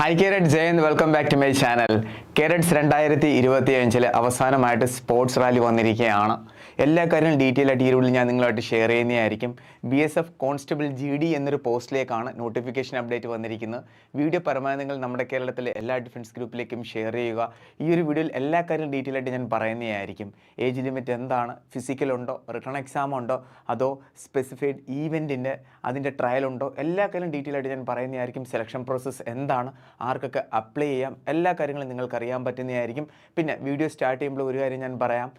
Hi Kirat Jain, welcome back to my channel. കേരറ്റ്സ് രണ്ടായിരത്തി ഇരുപത്തി അഞ്ചിൽ അവസാനമായിട്ട് സ്പോർട്സ് റാലി വന്നിരിക്കുകയാണ്. എല്ലാ കാര്യങ്ങളും ഡീറ്റെയിൽ ആയിട്ട് ഈ ഞാൻ നിങ്ങളായിട്ട് ഷെയർ ചെയ്യുന്നതായിരിക്കും. B S F constable G D എന്നൊരു പോസ്റ്റിലേക്കാണ് നോട്ടിഫിക്കേഷൻ അപ്ഡേറ്റ് വന്നിരിക്കുന്നത്. വീഡിയോ പരമാവധി നിങ്ങൾ നമ്മുടെ കേരളത്തിലെ എല്ലാ ഡിഫൻസ് ഗ്രൂപ്പിലേക്കും ഷെയർ ചെയ്യുക. ഈ ഒരു വീഡിയോയിൽ എല്ലാ കാര്യങ്ങളും ഡീറ്റെയിൽ ആയിട്ട് ഞാൻ പറയുന്നതായിരിക്കും. ഏജ് ലിമിറ്റ് എന്താണ്? ഫിസിക്കൽ ഉണ്ടോ? റിട്ടേൺ എക്സാം ഉണ്ടോ? അതോ സ്പെസിഫൈഡ് ഈവെന്റിന്റെ അതിന്റെ ട്രയൽ ഉണ്ടോ? എല്ലാ കാര്യങ്ങളും ഡീറ്റെയിൽ ആയിട്ട് ഞാൻ പറയുന്നതായിരിക്കും. സെലക്ഷൻ പ്രോസസ്സ് എന്താണ്? ആർക്കൊക്കെ അപ്ലൈ ചെയ്യാം? എല്ലാ കാര്യങ്ങളും നിങ്ങൾക്ക് അറിയാൻ പറ്റുന്നതായിരിക്കും. പിന്നെ വീഡിയോ സ്റ്റാർട്ട് ചെയ്യുമ്പോൾ ഒരു കാര്യം ഞാൻ പറയാം.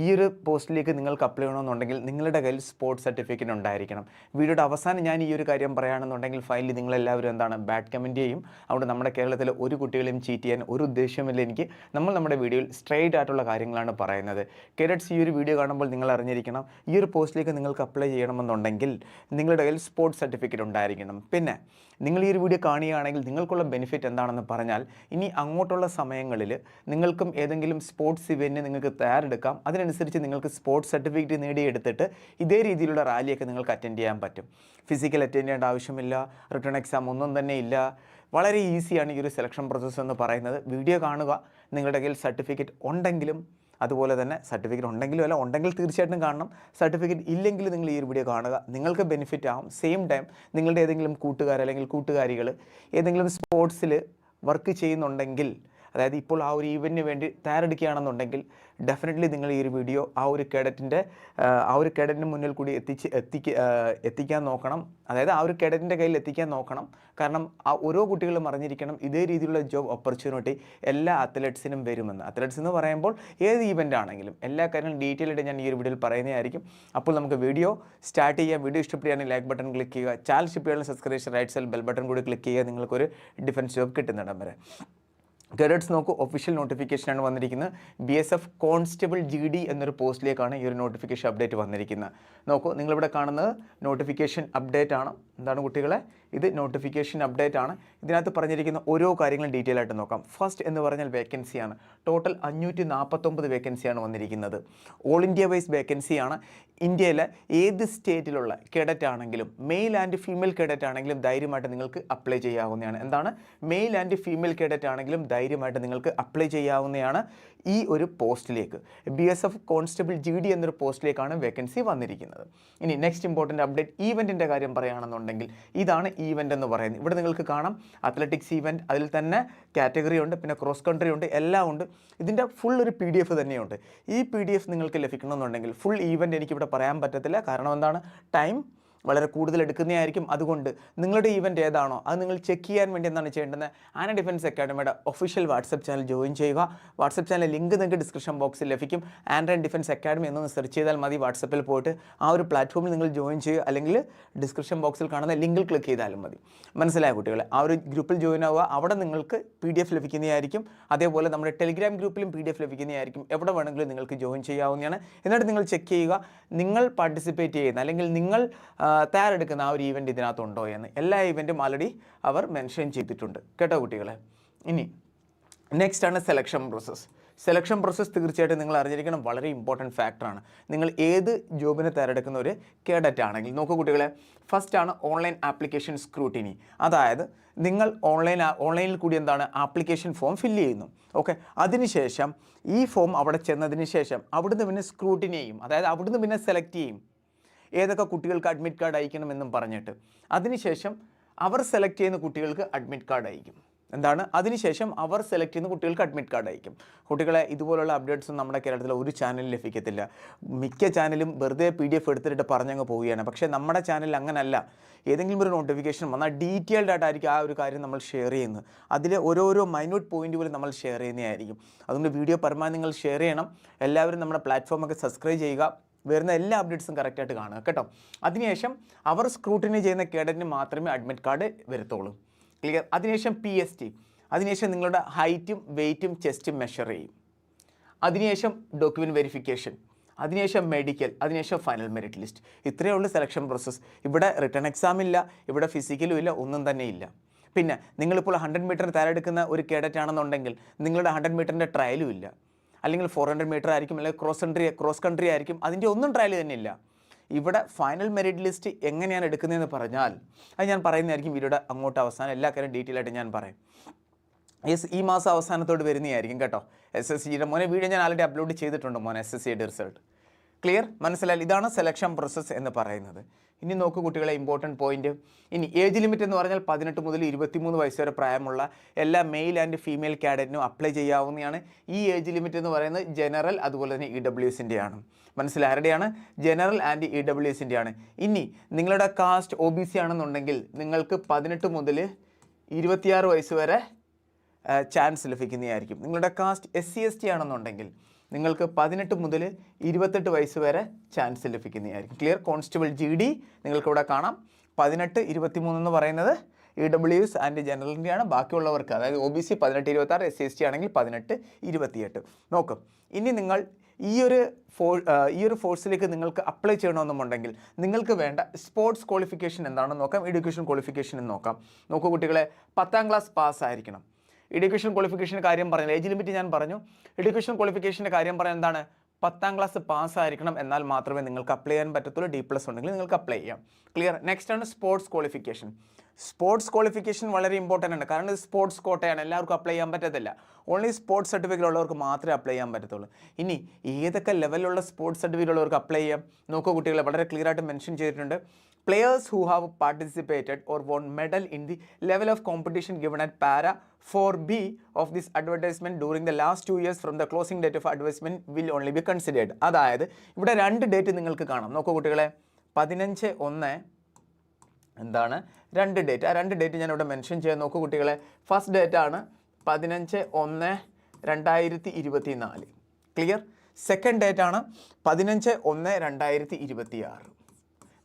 ഈ ഒരു പോസ്റ്റിലേക്ക് നിങ്ങൾക്ക് അപ്ലൈ ചെയ്യണമെന്നുണ്ടെങ്കിൽ നിങ്ങളുടെ കയ്യിൽ സ്പോർട്സ് സർട്ടിഫിക്കറ്റ് ഉണ്ടായിരിക്കണം. വീഡിയോയുടെ അവസാനം ഞാൻ ഈ ഒരു കാര്യം പറയുകയാണെന്നുണ്ടെങ്കിൽ ഫൈനലി നിങ്ങളെല്ലാവരും എന്താണ് ബാഡ് കമന്റ് ചെയ്യും. അതുകൊണ്ട് നമ്മുടെ കേരളത്തിലെ ഒരു കുട്ടികളെയും ചീറ്റ് ചെയ്യാൻ ഒരു ഉദ്ദേശവുമില്ല എനിക്ക്. നമ്മൾ നമ്മുടെ വീഡിയോയിൽ സ്ട്രെയിറ്റ് ആയിട്ടുള്ള കാര്യങ്ങളാണ് പറയുന്നത്. കേരറ്റ്സ് ഈ ഒരു വീഡിയോ കാണുമ്പോൾ നിങ്ങൾ അറിഞ്ഞിരിക്കണം. ഈ ഒരു പോസ്റ്റിലേക്ക് നിങ്ങൾക്ക് അപ്ലൈ ചെയ്യണമെന്നുണ്ടെങ്കിൽ നിങ്ങളുടെ കയ്യിൽ സ്പോർട്സ് സർട്ടിഫിക്കറ്റ് ഉണ്ടായിരിക്കണം. പിന്നെ നിങ്ങൾ ഈ ഒരു വീഡിയോ കാണുകയാണെങ്കിൽ നിങ്ങൾക്കുള്ള ബെനിഫിറ്റ് എന്താണെന്ന് പറഞ്ഞാൽ ഇനി അങ്ങോട്ടുള്ള സമയങ്ങളിൽ നിങ്ങൾക്കും ഏതെങ്കിലും സ്പോർട്സ് ഇവന്റിന് നിങ്ങൾക്ക് തയ്യാറെടുക്കാം. അതിനനുസരിച്ച് നിങ്ങൾക്ക് സ്പോർട്സ് സർട്ടിഫിക്കറ്റ് നേടിയെടുത്തിട്ട് ഇതേ രീതിയിലുള്ള റാലിയൊക്കെ നിങ്ങൾക്ക് അറ്റൻഡ് ചെയ്യാൻ പറ്റും. ഫിസിക്കൽ അറ്റൻഡ് ചെയ്യേണ്ട ആവശ്യമില്ല. റിട്ടേൺ എക്സാം ഒന്നും തന്നെ ഇല്ല. വളരെ ഈസിയാണ് ഈ ഒരു സെലക്ഷൻ പ്രോസസ്സ് എന്ന് പറയുന്നത്. വീഡിയോ കാണുക. നിങ്ങളുടെ കയ്യിൽ സർട്ടിഫിക്കറ്റ് ഉണ്ടെങ്കിലും അതുപോലെ തന്നെ സർട്ടിഫിക്കറ്റ് ഉണ്ടെങ്കിലും അല്ല ഉണ്ടെങ്കിൽ തീർച്ചയായിട്ടും കാണണം. സർട്ടിഫിക്കറ്റ് ഇല്ലെങ്കിൽ നിങ്ങൾ ഈ ഒരു വീഡിയോ കാണുക. നിങ്ങൾക്ക് ബെനിഫിറ്റ് ആവും. സെയിം ടൈം നിങ്ങളുടെ ഏതെങ്കിലും കൂട്ടുകാർ അല്ലെങ്കിൽ കൂട്ടുകാരികൾ ഏതെങ്കിലും സ്പോർട്സിൽ വർക്ക് ചെയ്യുന്നുണ്ടെങ്കിൽ അതായത് ഇപ്പോൾ ആ ഒരു ഈവന്റിന് വേണ്ടി തയ്യാറെടുക്കുകയാണെന്നുണ്ടെങ്കിൽ ഡെഫിനറ്റ്ലി നിങ്ങൾ ഈ ഒരു വീഡിയോ ആ ഒരു കേഡറ്റിന്റെ ആ ഒരു കേഡറ്റിന് മുന്നിൽ കൂടി എത്തിച്ച് എത്തിക്ക് എത്തിക്കാൻ നോക്കണം. അതായത് ആ ഒരു കേഡറ്റിന്റെ കയ്യിൽ എത്തിക്കാൻ നോക്കണം. കാരണം ആ ഓരോ കുട്ടികളും അറിഞ്ഞിരിക്കണം ഇതേ രീതിയിലുള്ള ജോബ് ഓപ്പർച്യൂണിറ്റി എല്ലാ അത്ലറ്റ്സിനും വരുമെന്ന്. അത്ലറ്റ്സ് എന്ന് പറയുമ്പോൾ ഏത് ഈവന്റ് ആണെങ്കിലും എല്ലാ കാര്യങ്ങളും ഡീറ്റെയിൽ ആയിട്ട് ഞാൻ ഈ ഒരു വീഡിയോയിൽ പറയുന്നതായിരിക്കും. അപ്പോൾ നമുക്ക് വീഡിയോ സ്റ്റാർട്ട് ചെയ്യാം. വീഡിയോ ഇഷ്ടപ്പെടുകയാണെങ്കിൽ ലൈക്ക് ബട്ടൺ ക്ലിക്ക് ചെയ്യുക. ചാനൽ ചെയ്യാനുള്ള subscribe right side bell button കൂടി ക്ലിക്ക് ചെയ്യുക. നിങ്ങൾക്കൊരു ഡിഫൻസ് ജോബ് കിട്ടുന്നിടം വരെ. ഗഡറ്റ്സ് നോക്കൂ ഒഫീഷ്യൽ നോട്ടിഫിക്കേഷനാണ് വന്നിരിക്കുന്നത്. B S F constable G D എന്നൊരു പോസ്റ്റിലേക്കാണ് ഈ ഒരു നോട്ടിഫിക്കേഷൻ അപ്ഡേറ്റ് വന്നിരിക്കുന്നത്. നോക്കൂ നിങ്ങളിവിടെ കാണുന്നത് നോട്ടിഫിക്കേഷൻ അപ്ഡേറ്റ് ആണ്. എന്താണ് കുട്ടികളെ? ഇത് നോട്ടിഫിക്കേഷൻ അപ്ഡേറ്റ് ആണ്. ഇതിനകത്ത് പറഞ്ഞിരിക്കുന്ന ഓരോ കാര്യങ്ങളും ഡീറ്റെയിൽ ആയിട്ട് നോക്കാം. ഫസ്റ്റ് എന്ന് പറഞ്ഞാൽ വേക്കൻസിയാണ് ടോട്ടൽ അഞ്ഞൂറ്റി നാൽപ്പത്തൊമ്പത് വേക്കൻസിയാണ് വന്നിരിക്കുന്നത്. ഓൾ ഇന്ത്യ വൈസ് വേക്കൻസിയാണ് ഇന്ത്യയിലെ ഏത് സ്റ്റേറ്റിലുള്ള കേഡറ്റ് ആണെങ്കിലും മെയിൽ ആൻഡ് ഫീമെയിൽ കേഡറ്റ് ആണെങ്കിലും ധൈര്യമായിട്ട് നിങ്ങൾക്ക് അപ്ലൈ ചെയ്യാവുന്നതാണ്. എന്താണ്? മെയിൽ ആൻഡ് ഫീമെയിൽ കേഡറ്റ് ആണെങ്കിലും ധൈര്യമായിട്ട് നിങ്ങൾക്ക് അപ്ലൈ ചെയ്യാവുന്നതാണ് ഈ ഒരു പോസ്റ്റിലേക്ക് B S F constable G D എന്നൊരു പോസ്റ്റിലേക്കാണ് വേക്കൻസി വന്നിരിക്കുന്നത്. ഇനി നെക്സ്റ്റ് ഇമ്പോർട്ടന്റ് അപ്ഡേറ്റ് ഈവന്റിന്റെ കാര്യം പറയുകയാണെന്നുണ്ടെങ്കിൽ ഇതാണ് ഈവന്റ് എന്ന് പറയുന്നത്. ഇവിടെ നിങ്ങൾക്ക് കാണാം. അത്ലറ്റിക്സ് ഈവന്റ് അതിൽ തന്നെ കാറ്റഗറി ഉണ്ട് പിന്നെ ക്രോസ് കൺട്രി ഉണ്ട് എല്ലാം ഉണ്ട്. ഇതിന്റെ ഫുൾ ഒരു പി ഡി എഫ് തന്നെയുണ്ട്. ഈ പി ഡി എഫ് നിങ്ങൾക്ക് ലഭിക്കണമെന്നുണ്ടെങ്കിൽ ഫുൾ ഈവന്റ് എനിക്കിവിടെ പറയാൻ പറ്റത്തില്ല. കാരണം എന്താണ്? ടൈം വളരെ കൂടുതൽ എടുക്കുന്നതായിരിക്കും അതുകൊണ്ട് നിങ്ങളുടെ ഈവന്റ് ഏതാണോ അത് നിങ്ങൾ ചെക്ക് ചെയ്യാൻ വേണ്ടി എന്താണ് ചെയ്യേണ്ടത്? ആന ഡിഫൻസ് അക്കാഡമിയുടെ ഒഫീഷ്യൽ വാട്സപ്പ് ചാനൽ ജോയിൻ ചെയ്യുക. വാട്സപ്പ് ചാനൽ ലിങ്ക് നിങ്ങൾക്ക് ഡിസ്ക്രിപ്ഷൻ ബോക്സിൽ ലഭിക്കും. ആൻഡ്രൈൻ ഡിഫൻസ് അക്കാഡമി എന്നൊന്ന് സെർച്ച് ചെയ്താൽ മതി. വാട്സപ്പിൽ പോയിട്ട് ആ ഒരു പ്ലാറ്റ്ഫോമിൽ നിങ്ങൾ ജോയിൻ ചെയ്യുക. അല്ലെങ്കിൽ ഡിസ്ക്രിപ്ഷൻ ബോക്സിൽ കാണുന്ന ലിങ്കിൽ ക്ലിക്ക് ചെയ്താലും മതി. മനസ്സിലായ കുട്ടികളെ? ആ ഒരു ഗ്രൂപ്പിൽ ജോയിൻ ആവുക. അവിടെ നിങ്ങൾക്ക് പി ഡി എഫ് ലഭിക്കുന്നതായിരിക്കും. അതേപോലെ നമ്മുടെ ടെലിഗ്രാം ഗ്രൂപ്പിലും പി ഡി എഫ് ലഭിക്കുന്നതായിരിക്കും. എവിടെ വേണമെങ്കിലും നിങ്ങൾക്ക് ജോയിൻ ചെയ്യാവുന്നതാണ്. എന്നിട്ട് നിങ്ങൾ ചെക്ക് ചെയ്യുക. നിങ്ങൾ പാർട്ടിസിപ്പേറ്റ് ചെയ്യുന്ന അല്ലെങ്കിൽ നിങ്ങൾ തയ്യാറെടുക്കുന്ന ആ ഒരു ഈവന്റ് ഇതിനകത്തുണ്ടോ എന്ന് എല്ലാ ഈവന്റും ആൾറെഡി അവർ മെൻഷൻ ചെയ്തിട്ടുണ്ട്. കേട്ടോ കുട്ടികളെ? ഇനി നെക്സ്റ്റ് ആണ് സെലക്ഷൻ പ്രോസസ്സ് സെലക്ഷൻ പ്രോസസ്സ് തീർച്ചയായിട്ടും നിങ്ങൾ അറിഞ്ഞിരിക്കണം വളരെ ഇമ്പോർട്ടന്റ് ഫാക്ടറാണ് നിങ്ങൾ ഏത് ജോബിന് തിരഞ്ഞെടുക്കുന്ന ഒരു കേഡറ്റ് ആണെങ്കിൽ നോക്കൂ കുട്ടികളെ ഫസ്റ്റ് ആണ് ഓൺലൈൻ ആപ്ലിക്കേഷൻ സ്ക്രൂട്ടിനി അതായത് നിങ്ങൾ ഓൺലൈൻ ഓൺലൈനിൽ കൂടി എന്താണ് ആപ്ലിക്കേഷൻ ഫോം ഫില്ല് ചെയ്യുന്നു. ഓക്കെ അതിനുശേഷം ഈ ഫോം അവിടെ ചെന്നതിന് ശേഷം അവിടുന്ന് പിന്നെ സ്ക്രൂട്ടിനി ചെയ്യും അതായത് അവിടുന്ന് പിന്നെ സെലക്ട് ചെയ്യും. ഏതൊക്കെ കുട്ടികൾക്ക് അഡ്മിറ്റ് കാർഡ് അയക്കണമെന്നും പറഞ്ഞിട്ട്. അതിനുശേഷം അവർ സെലക്ട് ചെയ്യുന്ന കുട്ടികൾക്ക് അഡ്മിറ്റ് കാർഡ് അയക്കും. എന്താണ്? അതിനുശേഷം അവർ സെലക്ട് ചെയ്യുന്ന കുട്ടികൾക്ക് അഡ്മിറ്റ് കാർഡ് അയക്കും. കുട്ടികളെ ഇതുപോലുള്ള അപ്ഡേറ്റ്സും നമ്മുടെ കേരളത്തിലെ ഒരു ചാനലിൽ ലഭിക്കത്തില്ല. മിക്ക ചാനലും വെറുതെ പി ഡി എഫ് എടുത്തിട്ട് പറഞ്ഞങ്ങ് പോവുകയാണ്. പക്ഷേ നമ്മുടെ ചാനൽ അങ്ങനല്ല. ഏതെങ്കിലും ഒരു നോട്ടിഫിക്കേഷൻ വന്നാൽ ഡീറ്റെയിൽഡ് ആയിട്ടായിരിക്കും ആ ഒരു കാര്യം നമ്മൾ ഷെയർ ചെയ്യുന്നത്. അതിലെ ഓരോരോ മൈന്യൂട്ട് പോലും നമ്മൾ ഷെയർ ചെയ്യുന്നതായിരിക്കും. അതുകൊണ്ട് വീഡിയോ പരമാവധി നിങ്ങൾ ഷെയർ ചെയ്യണം. എല്ലാവരും നമ്മുടെ പ്ലാറ്റ്ഫോമൊക്കെ സബ്സ്ക്രൈബ് ചെയ്യുക. വരുന്ന എല്ലാ അപ്ഡേറ്റ്സും കറക്റ്റായിട്ട് കാണുക കേട്ടോ? അതിനുശേഷം അവർ സ്ക്രൂട്ടിനി ചെയ്യുന്ന കേഡറ്റിന് മാത്രമേ അഡ്മിറ്റ് കാർഡ് വരത്തുള്ളൂ. ക്ലിയർ അതിനുശേഷം പി എസ് ടി അതിനുശേഷം നിങ്ങളുടെ ഹൈറ്റും വെയ്റ്റും ചെസ്റ്റും മെഷർ ചെയ്യും. അതിനുശേഷം ഡോക്യുമെന്റ് വെരിഫിക്കേഷൻ അതിനുശേഷം മെഡിക്കൽ അതിനുശേഷം ഫൈനൽ മെറിറ്റ് ലിസ്റ്റ് ഇത്രയേ ഉള്ളൂ സെലക്ഷൻ പ്രോസസ്സ് ഇവിടെ റിട്ടേൺ എക്സാം ഇല്ല ഇവിടെ ഫിസിക്കലും ഇല്ല ഒന്നും തന്നെ ഇല്ല. പിന്നെ നിങ്ങളിപ്പോൾ ഹൺഡ്രഡ് മീറ്റർ തയ്യാറെടുക്കുന്ന ഒരു കേഡറ്റ് ആണെന്നുണ്ടെങ്കിൽ നിങ്ങളുടെ ഹൺഡ്രഡ് മീറ്ററിന്റെ ട്രയലും ഇല്ല. അല്ലെങ്കിൽ ഫോർ ഹൺഡ്രഡ് മീറ്റർ ആയിരിക്കും അല്ലെങ്കിൽ ക്രോസ് കൺട്രി ക്രോസ് കൺട്രി ആയിരിക്കും. അതിന്റെ ഒന്നും ട്രയൽ തന്നെ ഇല്ല ഇവിടെ ഫൈനൽ മെറിറ്റ് ലിസ്റ്റ് എങ്ങനെയാണ് എടുക്കുന്നതെന്ന് പറഞ്ഞാൽ അത് ഞാൻ പറയുന്നതായിരിക്കും വീഡിയോയുടെ അങ്ങോട്ട് അവസാനം. എല്ലാ കാര്യം ഡീറ്റെയിൽ ആയിട്ട് ഞാൻ പറയും. യെസ് ഈ മാസം അവസാനത്തോട് വരുന്നതായിരിക്കും കേട്ടോ. എസ് എസ് സിയുടെ മോനെ വീഡിയോ ഞാൻ ആൾറെഡി അപ്ലോഡ് ചെയ്തിട്ടുണ്ട് മോനെ എസ് എസ് സിയുടെ റിസൾട്ട് ക്ലിയർ മനസ്സിലായി? ഇതാണ് സെലക്ഷൻ പ്രോസസ്സ് എന്ന് പറയുന്നത്. ഇനി നോക്കൂ കുട്ടികളെ ഇമ്പോർട്ടന്റ് പോയിന്റ് ഇനി ഏജ് ലിമിറ്റ് എന്ന് പറഞ്ഞാൽ പതിനെട്ട് മുതൽ ഇരുപത്തിമൂന്ന് വയസ്സ് വരെ പ്രായമുള്ള എല്ലാ മെയിൽ ആൻഡ് ഫീമെയിൽ കാഡറ്റിനും അപ്ലൈ ചെയ്യാവുന്നതാണ്. ഈ ഏജ് ലിമിറ്റ് എന്ന് പറയുന്നത് ജനറൽ അതുപോലെ തന്നെ ഇ ഡബ്ല്യു എസിന്റെ ആണ്. മനസ്സിലായി ജനറൽ ആൻഡ് ഇ ഡബ്ല്യു എസിന്റെ ആണ്. ഇനി നിങ്ങളുടെ കാസ്റ്റ് ഒ ബി സി ആണെന്നുണ്ടെങ്കിൽ നിങ്ങൾക്ക് പതിനെട്ട് മുതൽ ഇരുപത്തിയാറ് വയസ്സ് വരെ ചാൻസ് ലഭിക്കുന്നതായിരിക്കും. നിങ്ങളുടെ caste S C S T ആണെന്നുണ്ടെങ്കിൽ നിങ്ങൾക്ക് പതിനെട്ട് മുതൽ ഇരുപത്തെട്ട് വയസ്സ് വരെ ചാൻസ് ലഭിക്കുന്നതായിരിക്കും. ക്ലിയർ കോൺസ്റ്റബിൾ ജി ഡി നിങ്ങൾക്കിവിടെ കാണാം. പതിനെട്ട് ഇരുപത്തിമൂന്ന് എന്ന് പറയുന്നത് ഇ ഡബ്ല്യു എസ് ആൻഡ് ജനറലിന്റെയാണ് ബാക്കിയുള്ളവർക്ക് അതായത് ഒ ബി സി പതിനെട്ട് ഇരുപത്താറ് എസ് സി എസ് ടി ആണെങ്കിൽ പതിനെട്ട് ഇരുപത്തിയെട്ട്. നോക്കും ഇനി നിങ്ങൾ ഈ ഒരു ഫോ ഈ ഒരു ഫോഴ്സിലേക്ക് നിങ്ങൾക്ക് അപ്ലൈ ചെയ്യണമെന്നുണ്ടെങ്കിൽ നിങ്ങൾക്ക് വേണ്ട സ്പോർട്സ് ക്വാളിഫിക്കേഷൻ എന്താണെന്ന് നോക്കാം. എഡ്യൂക്കേഷൻ ക്വാളിഫിക്കേഷൻ എന്ന് നോക്കാം. നോക്കൂ കുട്ടികളെ പത്താം ക്ലാസ് പാസ് ആയിരിക്കണം. എഡ്യൂക്കേഷൻ ക്വാളിഫിക്കേഷന്റെ കാര്യം പറഞ്ഞു ഏജ് ലിമിറ്റ് ഞാൻ പറഞ്ഞു. എഡ്യൂക്കേഷൻ ക്വാളിഫിക്കേഷന്റെ കാര്യം പറയാൻ എന്താണ്? പത്താം ക്ലാസ് പാസ്സായിരിക്കണം എന്നാൽ മാത്രമേ നിങ്ങൾക്ക് അപ്ലൈ ചെയ്യാൻ പറ്റത്തുള്ളൂ. ഡി പ്ലസ് ഉണ്ടെങ്കിൽ നിങ്ങൾക്ക് അപ്ലൈ ചെയ്യാം. ക്ലിയർ നെക്സ്റ്റ് ആണ് സ്പോർട്സ് ക്വാളിഫിക്കേഷൻ സ്പോർട്സ് ക്വാളിഫിക്കേഷൻ വളരെ ഇമ്പോർട്ടന്റ് ആണ്. കാരണം ഇത് സ്പോർട്സ് കോട്ടയാണ്. എല്ലാവർക്കും അപ്ലൈ ചെയ്യാൻ പറ്റത്തില്ല. ഓൺലി സ്പോർട്സ് സർട്ടിഫിക്കറ്റ് ഉള്ളവർക്ക് മാത്രമേ അപ്ലൈ ചെയ്യാൻ പറ്റത്തുള്ളൂ. ഇനി ഏതൊക്കെ ലെവലിലുള്ള സ്പോർട്സ് സർട്ടിഫിക്കറ്റ് ഉള്ളവർക്ക് അപ്ലൈ ചെയ്യാം? നോക്കുക കുട്ടികളെ വളരെ ക്ലിയർ ആയിട്ട് മെൻഷൻ ചെയ്തിട്ടുണ്ട്. Players who have participated or won medal in the level of competition given at para 4b of this advertisement during the last two years from the closing date of advertisement will only be considered അതായത് ഇവിടെ രണ്ട് date നിങ്ങൾക്ക് കാണാം നോക്കൂ കുട്ടികളെ പതിനഞ്ച് ഒന്ന് എന്താണ് രണ്ട് ഡേറ്റ് ആ രണ്ട് ഡേറ്റ് ഞാൻ ഇവിടെ മെൻഷൻ ചെയ്യാൻ ആണ് പതിനഞ്ച് ഒന്ന് രണ്ടായിരത്തി ഇരുപത്തി നാല് ക്ലിയർ സെക്കൻഡ് ഡേറ്റ് ആണ് പതിനഞ്ച് ഒന്ന് രണ്ടായിരത്തി ഇരുപത്തി ആറ്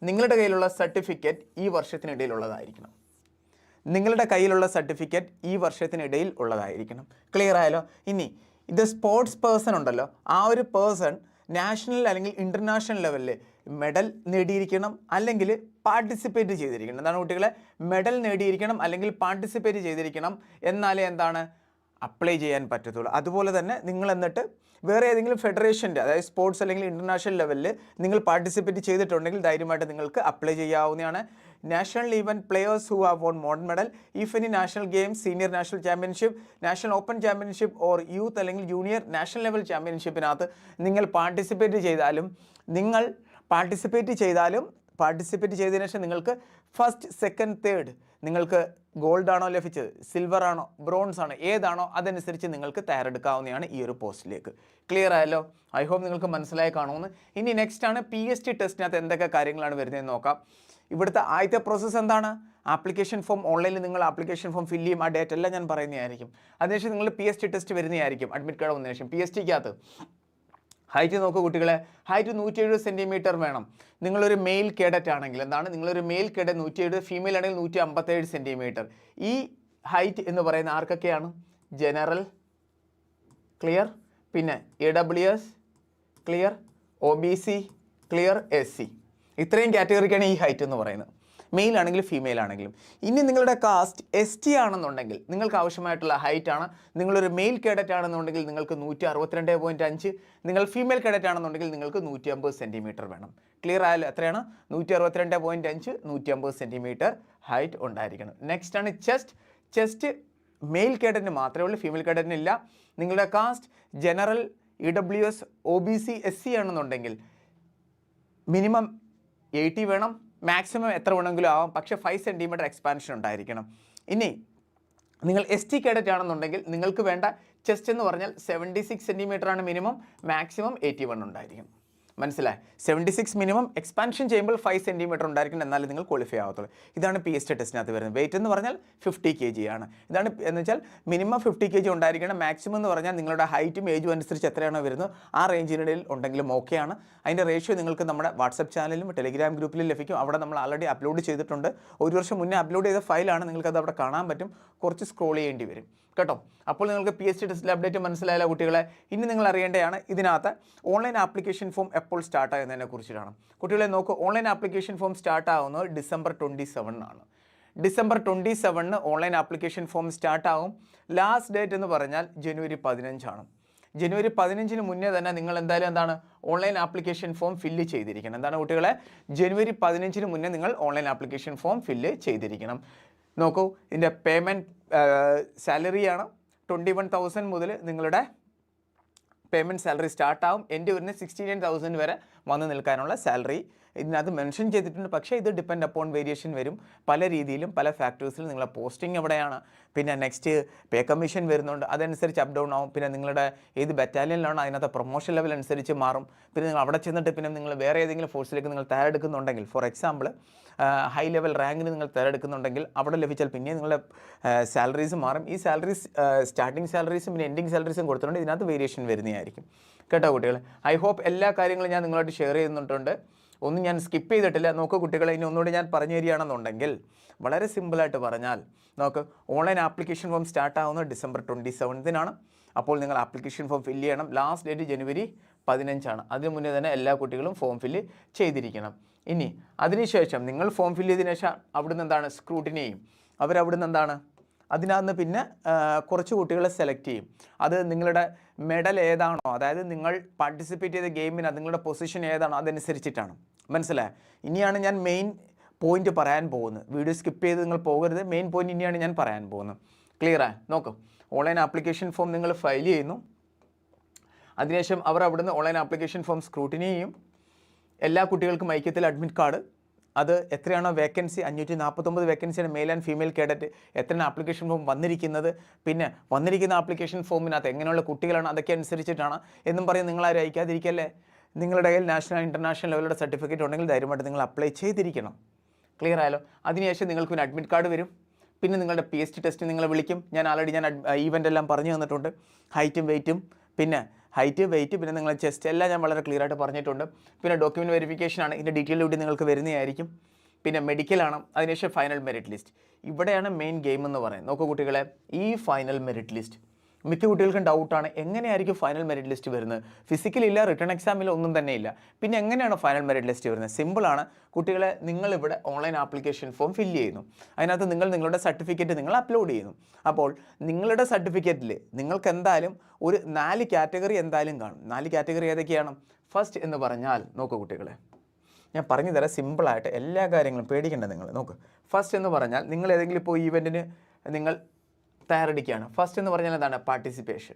നിങ്ങളുടെ കയ്യിലുള്ള സർട്ടിഫിക്കറ്റ് ഈ വർഷത്തിനിടയിലുള്ളതായിരിക്കണം. നിങ്ങളുടെ കയ്യിലുള്ള സർട്ടിഫിക്കറ്റ് ഈ വർഷത്തിനിടയിൽ ഉള്ളതായിരിക്കണം. ക്ലിയർ ആയാലോ ഇനി ഇത് സ്പോർട്സ് പേഴ്സൺ ഉണ്ടല്ലോ. ആ ഒരു പേഴ്സൺ നാഷണൽ അല്ലെങ്കിൽ ഇന്റർനാഷണൽ ലെവലിൽ മെഡൽ നേടിയിരിക്കണം അല്ലെങ്കിൽ പാർട്ടിസിപ്പേറ്റ് ചെയ്തിരിക്കണം. എന്താണ് കുട്ടികളെ? മെഡൽ നേടിയിരിക്കണം അല്ലെങ്കിൽ പാർട്ടിസിപ്പേറ്റ് ചെയ്തിരിക്കണം. എന്നാലേ എന്താണ്? അപ്ലൈ ചെയ്യാൻ പറ്റത്തുള്ളൂ. അതുപോലെ തന്നെ നിങ്ങൾ എന്നിട്ട് വേറെ ഏതെങ്കിലും ഫെഡറേഷന്റെ അതായത് സ്പോർട്സ് അല്ലെങ്കിൽ ഇന്റർനാഷണൽ ലെവലിൽ നിങ്ങൾ പാർട്ടിസിപ്പേറ്റ് ചെയ്തിട്ടുണ്ടെങ്കിൽ ധൈര്യമായിട്ട് നിങ്ങൾക്ക് അപ്ലൈ ചെയ്യാവുന്നതാണ്. National even players who have won Mon medal if any national games senior national championship national open championship or youth അല്ലെങ്കിൽ ജൂനിയർ നാഷണൽ ലെവൽ ചാമ്പ്യൻഷിപ്പിനകത്ത് നിങ്ങൾ പാർട്ടിസിപ്പേറ്റ് ചെയ്താലും നിങ്ങൾ പാർട്ടിസിപ്പേറ്റ് ചെയ്താലും പാർട്ടിസിപ്പേറ്റ് ചെയ്തതിനു ശേഷം നിങ്ങൾക്ക് ഫസ്റ്റ് സെക്കൻഡ് തേർഡ് നിങ്ങൾക്ക് ഗോൾഡ് ആണോ ലഭിച്ചത്? സിൽവർ ആണോ ബ്രോൺസ് ആണോ ഏതാണോ? അതനുസരിച്ച് നിങ്ങൾക്ക് തയ്യാറെടുക്കാവുന്നതാണ് ഈ ഒരു പോസ്റ്റിലേക്ക്. ക്ലിയർ ആയല്ലോ? ഐ ഹോപ്പ് നിങ്ങൾക്ക് മനസ്സിലായി കാണുമെന്ന്. ഇനി നെക്സ്റ്റ് ആണ് പി എസ് ടി ടെസ്റ്റിനകത്ത് എന്തൊക്കെ കാര്യങ്ങളാണ് വരുന്നതെന്ന് നോക്കാം. ഇവിടുത്തെ ആദ്യത്തെ പ്രോസസ്സ് എന്താണ്? ആപ്ലിക്കേഷൻ ഫോം ഓൺലൈനിൽ നിങ്ങൾ ആപ്ലിക്കേഷൻ ഫോം ഫില്ല് ചെയ്യും. ആ ഡേറ്റ് എല്ലാം ഞാൻ പറയുന്നതായിരിക്കും. അതിനുശേഷം നിങ്ങൾ പി എസ് ടി ടെസ്റ്റ് വരുന്നതായിരിക്കും. അഡ്മിറ്റ് കാർഡ് വന്നതിന് ശേഷം പി എസ് ടിക്കകത്ത് ഹൈറ്റ് നോക്കൂ കുട്ടികളെ. ഹൈറ്റ് നൂറ്റി എഴുപത് സെന്റിമീറ്റർ വേണം. നിങ്ങളൊരു മെയിൽ കേഡറ്റ് ആണെങ്കിൽ എന്താണ്? നിങ്ങളൊരു മെയിൽ കേഡറ്റ് നൂറ്റി എഴുപത് ഫീമെയിൽ ആണെങ്കിൽ നൂറ്റി അമ്പത്തേഴ് സെന്റിമീറ്റർ ഈ ഹൈറ്റ് എന്ന് പറയുന്ന ആർക്കൊക്കെയാണ്? ജനറൽ ക്ലിയർ പിന്നെ E W S clear O B C clear S C ഇത്രയും കാറ്റഗറിക്കാണ് ഈ ഹൈറ്റ് എന്ന് പറയുന്നത്. മെയിൽ ആണെങ്കിലും ഫീമെയിൽ ആണെങ്കിലും. ഇനി നിങ്ങളുടെ കാസ്റ്റ് എസ് ടി ആണെന്നുണ്ടെങ്കിൽ നിങ്ങൾക്ക് ആവശ്യമായിട്ടുള്ള ഹൈറ്റ് ആണ്. നിങ്ങളൊരു മെയിൽ കേഡറ്റ് ആണെന്നുണ്ടെങ്കിൽ നിങ്ങൾക്ക് നൂറ്റി അറുപത്തിരണ്ട് പോയിന്റ് അഞ്ച്. നിങ്ങൾ ഫീമെയിൽ കേഡറ്റ് ആണെന്നുണ്ടെങ്കിൽ നിങ്ങൾക്ക് നൂറ്റി അമ്പത് സെന്റിമീറ്റർ വേണം. ക്ലിയർ ആയാലും എത്രയാണ്? നൂറ്റി അറുപത്തിരണ്ട് പോയിന്റ് അഞ്ച് നൂറ്റി അമ്പത് സെന്റിമീറ്റർ ഹൈറ്റ് ഉണ്ടായിരിക്കണം. നെക്സ്റ്റ് ആണ് ചെസ്റ്റ് ചെസ്റ്റ് മെയിൽ കേഡറ്റിന് മാത്രമേ ഉള്ളൂ ഫീമെയിൽ കേഡറ്റിന് ഇല്ല. നിങ്ങളുടെ caste general E W S O B C S C ആണെന്നുണ്ടെങ്കിൽ മിനിമം എയ്റ്റി വേണം. മാക്സിമം എത്ര വേണമെങ്കിലും ആവാം. പക്ഷേ ഫൈവ് സെന്റിമീറ്റർ എക്സ്പാൻഷൻ ഉണ്ടായിരിക്കണം. ഇനി നിങ്ങൾ എസ് ടി കേഡറ്റ് ആണെന്നുണ്ടെങ്കിൽ നിങ്ങൾക്ക് വേണ്ട ചെസ്റ്റ് എന്ന് പറഞ്ഞാൽ സെവന്റി സിക്സ് സെന്റിമീറ്റർ ആണ് മിനിമം മാക്സിമം എയ്റ്റി വൺ ഉണ്ടായിരിക്കും. മനസ്സിലായി? സെവന്റി സിക്സ് മിനിമം എക്സ്പാൻഷൻ ചെയ്യുമ്പോൾ ഫൈവ് സെന്റിമീറ്റർ ഉണ്ടായിരിക്കണം എന്നാലും നിങ്ങൾ ക്വാളിഫൈ ആവത്തുള്ളൂ. ഇതാണ് പി എസ് ടി ടെസ്റ്റിനകത്ത് വരുന്നത്. വെയിറ്റ് എന്ന് പറഞ്ഞാൽ ഫിഫ്റ്റി കെ ജി ആണ്. ഇതാണ് എന്ന് വെച്ചാൽ മിനിമം ഫിഫ്റ്റി കെ ജി ഉണ്ടായിരിക്കണം. മാക്സിമം എന്ന് പറഞ്ഞാൽ നിങ്ങളുടെ ഹൈറ്റും ഏജും അനുസരിച്ച് എത്രയാണോ വരുന്നത്. ആ റേഞ്ചിനിടയിൽ ഉണ്ടെങ്കിലും ഓക്കെയാണ് അതിന്റെ റേഷ്യോ നിങ്ങൾക്ക് നമ്മുടെ വാട്സപ്പ് ചാനലിലും ടെലിഗ്രാം ഗ്രൂപ്പിലും ലഭിക്കും. അവിടെ നമ്മൾ ആൾറെഡി അപ്ലോഡ് ചെയ്തിട്ടുണ്ട്. ഒരു വർഷം മുന്നേ അപ്ലോഡ് ചെയ്ത ഫയലാണ് നിങ്ങൾക്കത് അവിടെ കാണാൻ പറ്റും. കുറച്ച് സ്ക്രോൾ ചെയ്യേണ്ടി വരും. കേട്ടോ? അപ്പോൾ നിങ്ങൾക്ക് പി എസ് ടി ടെസ്റ്റിലെ അപ്ഡേറ്റ് മനസ്സിലായ കുട്ടികളെ? ഇനി നിങ്ങൾ അറിയേണ്ടതാണ് ഇതിനകത്ത് ഓൺലൈൻ ആപ്ലിക്കേഷൻ ഫോം എപ്പോൾ സ്റ്റാർട്ട് ആകുന്നതിനെ കുറിച്ചിട്ടാണ്. കുട്ടികളെ നോക്കൂ ഓൺലൈൻ ആപ്ലിക്കേഷൻ ഫോം സ്റ്റാർട്ട് ആകുന്നത് ഡിസംബർ ട്വന്റി സെവനാണ് ഡിസംബർ ട്വന്റി സെവനിന് ഓൺലൈൻ ആപ്ലിക്കേഷൻ ഫോം സ്റ്റാർട്ട് ആകും ലാസ്റ്റ് ഡേറ്റ് എന്ന് പറഞ്ഞാൽ ജനുവരി പതിനഞ്ചാണ് ജനുവരി പതിനഞ്ചിന് മുന്നേ തന്നെ നിങ്ങൾ എന്തായാലും എന്താണ്? ഓൺലൈൻ ആപ്ലിക്കേഷൻ ഫോം ഫില്ല് ചെയ്തിരിക്കണം. എന്താണ് കുട്ടികളെ? ജനുവരി പതിനഞ്ചിന് മുന്നേ നിങ്ങൾ ഓൺലൈൻ ആപ്ലിക്കേഷൻ ഫോം ഫില്ല് ചെയ്തിരിക്കണം. നോക്കൂ ഇതിന്റെ പേയ്മെന്റ് സാലറിയാണ് ട്വന്റി വൺ തൗസൻഡ് മുതൽ നിങ്ങളുടെ പേയ്മെന്റ് സാലറി സ്റ്റാർട്ടാവും എന്റെ ഒരു സിക്സ്റ്റി നയൻ തൗസൻഡ് വരെ വന്ന് നിൽക്കാനുള്ള സാലറി ഇതിനകത്ത് മെൻഷൻ ചെയ്തിട്ടുണ്ട്. പക്ഷേ ഇത് ഡിപ്പെൻഡ് അപ്പോൺ വേരിയേഷൻ വരും. പല രീതിയിലും പല ഫാക്ടേഴ്സിലും നിങ്ങളുടെ പോസ്റ്റിംഗ് എവിടെയാണ്. പിന്നെ നെക്സ്റ്റ് പേ കമ്മീഷൻ വരുന്നുണ്ട്. അതനുസരിച്ച് അപ് ഡൗൺ ആവും. പിന്നെ നിങ്ങളുടെ ഏത് ബറ്റാലിയനിലാണ് അതിനകത്ത് പ്രൊമോഷൻ ലെവൽ അനുസരിച്ച് മാറും. പിന്നെ നിങ്ങൾ അവിടെ ചെന്നിട്ട് പിന്നെ നിങ്ങൾ വേറെ ഏതെങ്കിലും ഫോഴ്സിലേക്ക് നിങ്ങൾ തയ്യാറെടുക്കുന്നുണ്ടെങ്കിൽ ഫോർ എക്സാമ്പിൾ ഹൈ ലെവൽ റാങ്കിന് നിങ്ങൾ തയ്യാറെടുക്കുന്നുണ്ടെങ്കിൽ അവിടെ ലഭിച്ചാൽ പിന്നെ നിങ്ങളുടെ സാലറീസ് മാറും. ഈ സാലറീസ് സ്റ്റാർട്ടിംഗ് സാലറീസും പിന്നെ എൻഡിങ് സാലറീസും കൊടുത്തിട്ടുണ്ട്. ഇതിനകത്ത് വേരിയേഷൻ വരുന്നതായിരിക്കും. കേട്ടോ കുട്ടികൾ ഐ ഹോപ്പ് എല്ലാ കാര്യങ്ങളും ഞാൻ നിങ്ങളായിട്ട് ഷെയർ ചെയ്യുന്നുണ്ട്. ഒന്നും ഞാൻ സ്കിപ്പ് ചെയ്തിട്ടില്ല. നോക്ക് കുട്ടികളെ ഇനി ഒന്നുകൂടി ഞാൻ പറഞ്ഞു തരികയാണെന്നുണ്ടെങ്കിൽ വളരെ സിമ്പിളായിട്ട് പറഞ്ഞാൽ നമുക്ക് ഓൺലൈൻ ആപ്ലിക്കേഷൻ ഫോം സ്റ്റാർട്ട് ആവുന്നത് ഡിസംബർ ട്വന്റി സെവൻത്തിനാണ് അപ്പോൾ നിങ്ങൾ ആപ്ലിക്കേഷൻ ഫോം ഫില്ല് ചെയ്യണം. ലാസ്റ്റ് ഡേറ്റ് ജനുവരി പതിനഞ്ചാണ്. അതിനു മുന്നേ തന്നെ എല്ലാ കുട്ടികളും ഫോം ഫില്ല് ചെയ്തിരിക്കണം. ഇനി അതിനുശേഷം നിങ്ങൾ ഫോം ഫില്ല് ചെയ്തതിനു ശേഷം അവിടുന്ന് എന്താണ്? സ്ക്രൂട്ടിനി ചെയ്യും. അവരവിടുന്ന് എന്താണ്? അതിനകത്ത് പിന്നെ കുറച്ച് കുട്ടികളെ സെലക്ട് ചെയ്യും. അത് നിങ്ങളുടെ മെഡൽ ഏതാണോ അതായത് നിങ്ങൾ പാർട്ടിസിപ്പേറ്റ് ചെയ്ത ഗെയിമിന് നിങ്ങളുടെ പൊസിഷൻ ഏതാണോ അതനുസരിച്ചിട്ടാണ്. മനസ്സിലായോ? ഇനിയാണ് ഞാൻ മെയിൻ പോയിന്റ് പറയാൻ പോകുന്നത്. വീഡിയോ സ്കിപ്പ് ചെയ്ത് നിങ്ങൾ പോകരുത്. മെയിൻ പോയിന്റ് ഇനിയാണ് ഞാൻ പറയാൻ പോകുന്നത്. ക്ലിയറാ നോക്കൂ. ഓൺലൈൻ ആപ്ലിക്കേഷൻ ഫോം നിങ്ങൾ ഫയൽ ചെയ്യുന്നു. അതിനുശേഷം അവർ അവിടുന്ന് ഓൺലൈൻ ആപ്ലിക്കേഷൻ ഫോം സ്ക്രൂട്ടിനി ചെയ്യും. എല്ലാ കുട്ടികൾക്കും ഐക്യത്തിൽ അഡ്മിറ്റ് കാർഡ് അത് എത്രയാണോ വേക്കൻസി അഞ്ഞൂറ്റി നാൽപ്പത്തൊമ്പത് വേക്കൻസിയാണ് മെയിൽ ആൻഡ് ഫീമെയിൽ കേഡറ്റ് എത്രയാണ് ആപ്ലിക്കേഷൻ ഫോം വന്നിരിക്കുന്നത്? പിന്നെ വന്നിരിക്കുന്ന ആപ്ലിക്കേഷൻ ഫോമിനകത്ത് എങ്ങനെയുള്ള കുട്ടികളാണ്? അതൊക്കെ അനുസരിച്ചിട്ടാണ് എന്നും പറഞ്ഞ് നിങ്ങളാരും അയക്കാതിരിക്കല്ലേ? നിങ്ങളുടെ കയ്യിൽ നാഷണൽ ഇന്റർനാഷണൽ ലെവലുടെ സർട്ടിഫിക്കറ്റ് ഉണ്ടെങ്കിൽ ധൈര്യമായിട്ട് നിങ്ങൾ അപ്ലൈ ചെയ്തിരിക്കണം. ക്ലിയർ ആയാലോ അതിനുശേഷം നിങ്ങൾക്ക് പിന്നെ അഡ്മിറ്റ് കാർഡ് വരും. പിന്നെ നിങ്ങളുടെ പി എസ് ടി ടെസ്റ്റ് നിങ്ങളെ വിളിക്കും. ഞാൻ ആൾറെഡി ഞാൻ ഈവന്റ് എല്ലാം പറഞ്ഞു തന്നിട്ടുണ്ട്. ഹൈറ്റും വെയിറ്റും പിന്നെ ഹൈറ്റ് വെയിറ്റ് പിന്നെ നിങ്ങളെ ചെസ്റ്റ് എല്ലാം ഞാൻ വളരെ ക്ലിയർ ആയിട്ട് പറഞ്ഞിട്ടുണ്ട്. പിന്നെ ഡോക്യുമെന്റ് വെരിഫിക്കേഷൻ ആണ്. ഇതിന്റെ ഡീറ്റെയിൽ കൂടി നിങ്ങൾക്ക് വരുന്നതായിരിക്കും. പിന്നെ മെഡിക്കലാണ് അതിനുശേഷം ഫൈനൽ മെറിറ്റ് ലിസ്റ്റ് ഇവിടെയാണ് മെയിൻ ഗെയിം എന്ന് പറയുന്നത്. നോക്കൂ കുട്ടികളെ ഈ ഫൈനൽ മെറിറ്റ് ലിസ്റ്റ് മിക്ക കുട്ടികൾക്കും ഡൗട്ടാണ് എങ്ങനെയായിരിക്കും ഫൈനൽ മെറിറ്റ് ലിസ്റ്റ് വരുന്നത്? ഫിസിക്കൽ ഇല്ല റിട്ടേൺ എക്സാമിൽ ഒന്നും തന്നെ ഇല്ല. പിന്നെ എങ്ങനെയാണ് ഫൈനൽ മെറിറ്റ് ലിസ്റ്റ് വരുന്നത്? സിമ്പിളാണ് കുട്ടികളെ നിങ്ങളിവിടെ ഓൺലൈൻ ആപ്ലിക്കേഷൻ ഫോം ഫില്ല് ചെയ്യുന്നു. അതിനകത്ത് നിങ്ങൾ നിങ്ങളുടെ സർട്ടിഫിക്കറ്റ് നിങ്ങൾ അപ്ലോഡ് ചെയ്യുന്നു. അപ്പോൾ നിങ്ങളുടെ സർട്ടിഫിക്കറ്റിൽ നിങ്ങൾക്ക് എന്തായാലും ഒരു നാല് കാറ്റഗറി എന്തായാലും കാണും. നാല് കാറ്റഗറി ഏതൊക്കെയാണ്? ഫസ്റ്റ് എന്ന് പറഞ്ഞാൽ നോക്കൂ കുട്ടികളെ. ഞാൻ പറഞ്ഞു തരാം സിമ്പിളായിട്ട് എല്ലാ കാര്യങ്ങളും പേടിക്കേണ്ട നിങ്ങൾ. നോക്ക്. ഫസ്റ്റ് എന്ന് പറഞ്ഞാൽ നിങ്ങൾ ഏതെങ്കിലും ഇപ്പോൾ ഈവെന്റിന് നിങ്ങൾ തയ്യാറെടുക്കുകയാണ്. ഫസ്റ്റ് എന്ന് പറഞ്ഞാൽ എന്താണ്? പാർട്ടിസിപ്പേഷൻ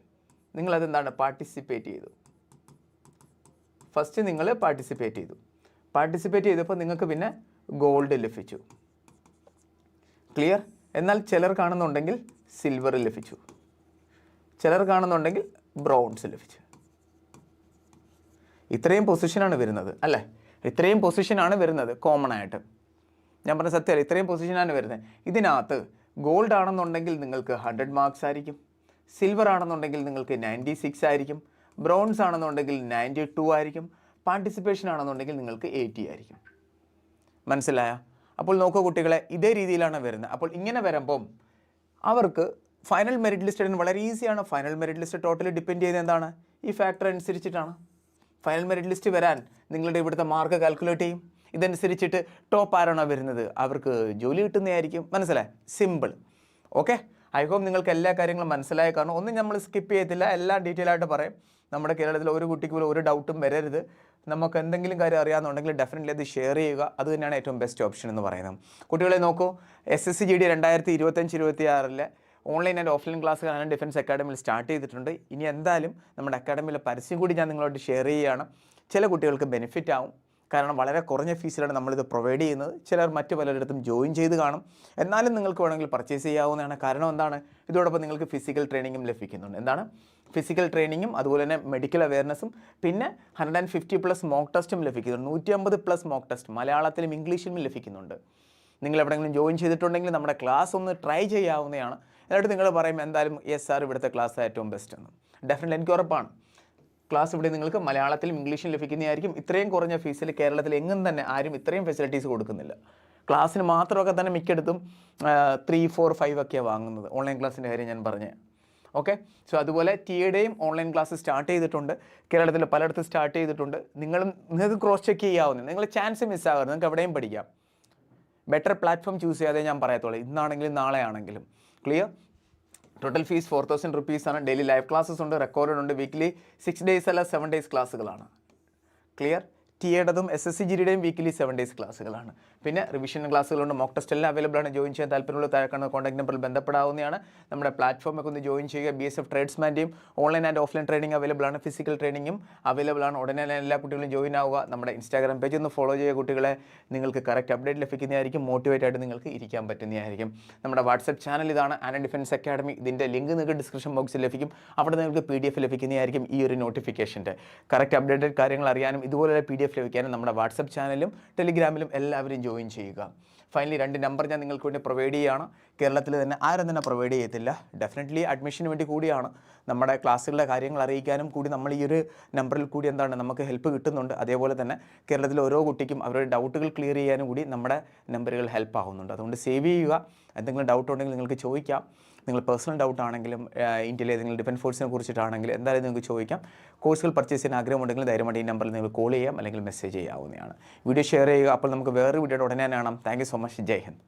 നിങ്ങളത് എന്താണ് പാർട്ടിസിപ്പേറ്റ് ചെയ്തു. ഫസ്റ്റ് നിങ്ങൾ പാർട്ടിസിപ്പേറ്റ് ചെയ്തു. പാർട്ടിസിപ്പേറ്റ് ചെയ്തപ്പോൾ നിങ്ങൾക്ക് പിന്നെ ഗോൾഡ് ലഭിച്ചു. ക്ലിയർ എന്നാൽ ചിലർ കാണുന്നുണ്ടെങ്കിൽ സിൽവർ ലഭിച്ചു. ചിലർ കാണുന്നുണ്ടെങ്കിൽ ബ്രൗൺസ് ലഭിച്ചു. ഇത്രയും പൊസിഷനാണ് വരുന്നത് അല്ലേ? ഇത്രയും പൊസിഷനാണ് വരുന്നത് കോമൺ ആയിട്ട്. ഞാൻ പറഞ്ഞ സത്യമല്ല ഇത്രയും പൊസിഷനാണ് വരുന്നത്. ഇതിനകത്ത് ഗോൾഡ് ആണെന്നുണ്ടെങ്കിൽ നിങ്ങൾക്ക് ഹൺഡ്രഡ് മാർക്സ് ആയിരിക്കും. സിൽവർ ആണെന്നുണ്ടെങ്കിൽ നിങ്ങൾക്ക് നയന്റി സിക്സ് ആയിരിക്കും. ബ്രോൺസ് ആണെന്നുണ്ടെങ്കിൽ നയന്റി ടു ആയിരിക്കും. പാർട്ടിസിപ്പേഷൻ ആണെന്നുണ്ടെങ്കിൽ നിങ്ങൾക്ക് എയ്റ്റി ആയിരിക്കും. മനസ്സിലായ? അപ്പോൾ നോക്കൂ കുട്ടികളെ ഇതേ രീതിയിലാണ് വരുന്നത്. അപ്പോൾ ഇങ്ങനെ വരുമ്പം അവർക്ക് ഫൈനൽ മെറിറ്റ് ലിസ്റ്റ് വളരെ ഈസിയാണ് final merit list totally depend ചെയ്ത് എന്താണ്? ഈ ഫാക്ടർ അനുസരിച്ചിട്ടാണ്. ഫൈനൽ മെറിറ്റ് ലിസ്റ്റ് വരാൻ നിങ്ങളുടെ ഇവിടുത്തെ മാർക്ക് കാൽക്കുലേറ്റ് ചെയ്യും. ഇതനുസരിച്ചിട്ട് ടോപ്പ് ആരാണോ വരുന്നത്? അവർക്ക് ജോലി കിട്ടുന്നതായിരിക്കും. മനസ്സിലായി? സിമ്പിൾ ഓക്കെ ഐ ഹോപ്പ് നിങ്ങൾക്ക് എല്ലാ കാര്യങ്ങളും മനസ്സിലായ കാരണം ഒന്നും നമ്മൾ സ്കിപ്പ് ചെയ്യത്തില്ല. എല്ലാം ഡീറ്റെയിൽ ആയിട്ട് പറയും. നമ്മുടെ കേരളത്തിൽ ഒരു കുട്ടിക്ക് പോലും ഒരു ഡൗട്ടും വരരുത്. നമുക്ക് എന്തെങ്കിലും കാര്യം അറിയാമെന്നുണ്ടെങ്കിൽ ഡെഫിനറ്റ്ലി അത് ഷെയർ ചെയ്യുക. അത് തന്നെയാണ് ഏറ്റവും ബെസ്റ്റ് ഓപ്ഷൻ എന്ന് പറയുന്നത്. കുട്ടികളെ നോക്കൂ. S S C G D രണ്ടായിരത്തി ഇരുപത്തഞ്ച് ഇരുപത്തി ആറിലെ ഓൺലൈൻ ആൻഡ് ഓഫ്ലൈൻ ക്ലാസ്സുകളാണ് ഡിഫൻസ് അക്കാഡമിയിൽ സ്റ്റാർട്ട് ചെയ്തിട്ടുണ്ട്. ഇനി എന്തായാലും നമ്മുടെ അക്കാഡമിയിലെ പരസ്യം കൂടി ഞാൻ നിങ്ങളോട് ഷെയർ ചെയ്യുകയാണ്. ചില കുട്ടികൾക്ക് ബെനിഫിറ്റ് ആവും. കാരണം വളരെ കുറഞ്ഞ ഫീസിലാണ് നമ്മളിത് പ്രൊവൈഡ് ചെയ്യുന്നത്. ചിലർ മറ്റു പലരിടത്തും ജോയിൻ ചെയ്ത് കാണും. എന്നാലും നിങ്ങൾക്ക് വേണമെങ്കിൽ പർച്ചേസ് ചെയ്യാവുന്നതാണ്. കാരണം എന്താണ്? ഇതോടൊപ്പം നിങ്ങൾക്ക് ഫിസിക്കൽ ട്രെയിനിങ്ങും ലഭിക്കുന്നുണ്ട്. എന്താണ്? ഫിസിക്കൽ ട്രെയിനിങ്ങും അതുപോലെ തന്നെ മെഡിക്കൽ അവയർനെസ്സും പിന്നെ hundred and fifty plus mock ടെസ്റ്റും ലഭിക്കുന്നുണ്ട്. നൂറ്റി അമ്പത് പ്ലസ് മോക്ക് ടെസ്റ്റ് മലയാളത്തിലും ഇംഗ്ലീഷിലും ലഭിക്കുന്നുണ്ട്. നിങ്ങൾ എവിടെയെങ്കിലും ജോയിൻ ചെയ്തിട്ടുണ്ടെങ്കിൽ നമ്മുടെ ക്ലാസ് ഒന്ന് ട്രൈ ചെയ്യാവുന്നതാണ്. എന്നിട്ട് നിങ്ങൾ പറയും എന്തായാലും എസ് സാർ ഇവിടുത്തെ ക്ലാസ് ഏറ്റവും ബെസ്റ്റ് എന്ന്. ഡെഫിനറ്റ്ലി എനിക്ക് ഉറപ്പാണ്. ക്ലാസ് ഇവിടെ നിങ്ങൾക്ക് മലയാളത്തിലും ഇംഗ്ലീഷിലും ലഭിക്കുന്നതായിരിക്കും. ഇത്രയും കുറഞ്ഞ ഫീസിൽ കേരളത്തിൽ എങ്ങും തന്നെ ആരും ഇത്രയും ഫെസിലിറ്റീസ് കൊടുക്കുന്നില്ല. ക്ലാസ്സിന് മാത്രമൊക്കെ തന്നെ മിക്കയിടത്തും ത്രീ ഫോർ ഫൈവ് ഒക്കെയാണ് വാങ്ങുന്നത്. ഓൺലൈൻ ക്ലാസ്സിന്റെ കാര്യം ഞാൻ പറഞ്ഞത് ഓക്കെ സോ അതുപോലെ ടിയുടെയും ഓൺലൈൻ ക്ലാസ് സ്റ്റാർട്ട് ചെയ്തിട്ടുണ്ട്. കേരളത്തിൽ പലയിടത്തും സ്റ്റാർട്ട് ചെയ്തിട്ടുണ്ട്. നിങ്ങളും നിങ്ങൾക്ക് ക്രോസ് ചെക്ക് ചെയ്യാവുന്നത് നിങ്ങൾ ചാൻസ് മിസ്സാകരുത് നിങ്ങൾക്ക് എവിടെയും പഠിക്കാം. ബെറ്റർ പ്ലാറ്റ്ഫോം ചൂസ് ചെയ്യാതെ ഞാൻ പറയത്തുള്ളൂ. ഇന്നാണെങ്കിലും നാളെയാണെങ്കിലും. Clear total fees four thousand rupees ആണ്. ഡെയിലി ലൈവ് ക്ലാസ്സസ് ഉണ്ട് റെക്കോർഡ് ഉണ്ട്. വീക്ക്ലി സിക്സ് ഡേയ്സ് അല്ല സെവൻ ഡേയ്സ് ക്ലാസ്സുകളാണ് ക്ലിയർ ടി എയുടേതും എസ് എസ് സി ജിയുടെയും വീക്കിലി സെവൻ ഡേയ്സ് ക്ലാസ്സുകളാണ് പിന്നെ റിവിഷൻ ക്ലാസ്സുകളുണ്ട് മോക്ക് ടെസ്റ്റ് എല്ലാം അവൈലബിൾ ആണ്. ജോയിൻ ചെയ്യാൻ താല്പര്യമുള്ള താഴെക്കാണ് കോൺടാക്ട് നമ്പറിൽ ബന്ധപ്പെടാവുന്നതാണ്. നമ്മുടെ പ്ലാറ്റ്ഫോമൊക്കെ ഒന്ന് ജോയിൻ ചെയ്യുക. B S F ട്രേഡ്സ്മാന്റെയും online and offline training available ആണ്. ഫിസിക്കൽ ട്രെയിനിങ്ങും അവൈലബിൾ ആണ്. ഉടനെ എല്ലാ കുട്ടികളും ജോയിൻ ആവുക. നമ്മുടെ ഇൻസ്റ്റാഗ്രാം പേജ് ഒന്ന് ഫോളോ ചെയ്യുക കുട്ടികളെ. നിങ്ങൾക്ക് കറക്റ്റ് അപ്ഡേറ്റ് ലഭിക്കുന്നതായിരിക്കും. മോട്ടിവേറ്റ് ആയിട്ട് നിങ്ങൾക്ക് ഇരിക്കാൻ പറ്റുന്നതായിരിക്കും. നമ്മുടെ വാട്സപ്പ് ചാനൽ ഇതാണ്. ആൻഡ് ഡിഫൻസ് അക്കാഡമി ഇതിന്റെ ലിങ്ക് നിങ്ങൾക്ക് ഡിസ്ക്രിപ്ഷൻ ബോക്സിൽ ലഭിക്കും. അവിടെ നിങ്ങൾക്ക് പി ഡി എഫ് ലഭിക്കുന്നതായിരിക്കും ഈ ഒരു നോട്ടിഫിക്കേഷന്റെ കറക്റ്റ് അപ്ഡേറ്റഡ് കാര്യങ്ങൾ അറിയാനും ഇതുപോലെ പി ഡി എഫ് ലഭിക്കാനും നമ്മുടെ വാട്സപ്പ് ചാനലും ടെലിഗ്രാമിലും എല്ലാവരും ജോയിൻ ചെയ്യുക. ഫൈനലി രണ്ട് നമ്പർ ഞാൻ നിങ്ങൾക്ക് വേണ്ടി പ്രൊവൈഡ് ചെയ്യുകയാണ് കേരളത്തിൽ തന്നെ ആരും തന്നെ പ്രൊവൈഡ് ചെയ്യത്തില്ല. ഡെഫിനറ്റ്ലി അഡ്മിഷന് വേണ്ടി കൂടിയാണ്. നമ്മുടെ ക്ലാസ്സുകളുടെ കാര്യങ്ങൾ അറിയിക്കാനും കൂടി നമ്മൾ ഈ ഒരു നമ്പറിൽ കൂടി എന്താണ് നമുക്ക് ഹെൽപ്പ് കിട്ടുന്നുണ്ട്. അതേപോലെ തന്നെ കേരളത്തിലെ ഓരോ കുട്ടിക്കും അവരുടെ ഡൗട്ടുകൾ ക്ലിയർ ചെയ്യാനും കൂടി നമ്മുടെ നമ്പറുകൾ ഹെൽപ്പ് ആവുന്നുണ്ട്. അതുകൊണ്ട് സേവ് ചെയ്യുക. എന്തെങ്കിലും ഡൗട്ട് ഉണ്ടെങ്കിൽ നിങ്ങൾക്ക് ചോദിക്കാം. നിങ്ങൾ പേഴ്സണൽ ഡൗട്ട് ആണെങ്കിലും ഇന്ത്യയിലെ ഏതെങ്കിലും ഡിഫൻസ് ഫോഴ്സിനെ കുറിച്ചിട്ടാണെങ്കിലും എന്തായാലും നിങ്ങൾക്ക് ചോദിക്കാം. കോഴ്സുകൾ പർച്ചേസ് ചെയ്യാൻ ആഗ്രഹമുണ്ടെങ്കിൽ ധൈര്യമായി ഈ നമ്പറിൽ നിങ്ങൾ കോൾ ചെയ്യാം അല്ലെങ്കിൽ മെസ്സേജ് ചെയ്യാവുന്നതാണ്. വീഡിയോ ഷെയർ ചെയ്യുക. അപ്പോൾ നമുക്ക് വേറെ വീഡിയോയുടെ ഉടനെ കാണാം. Thank so much Jai Hind.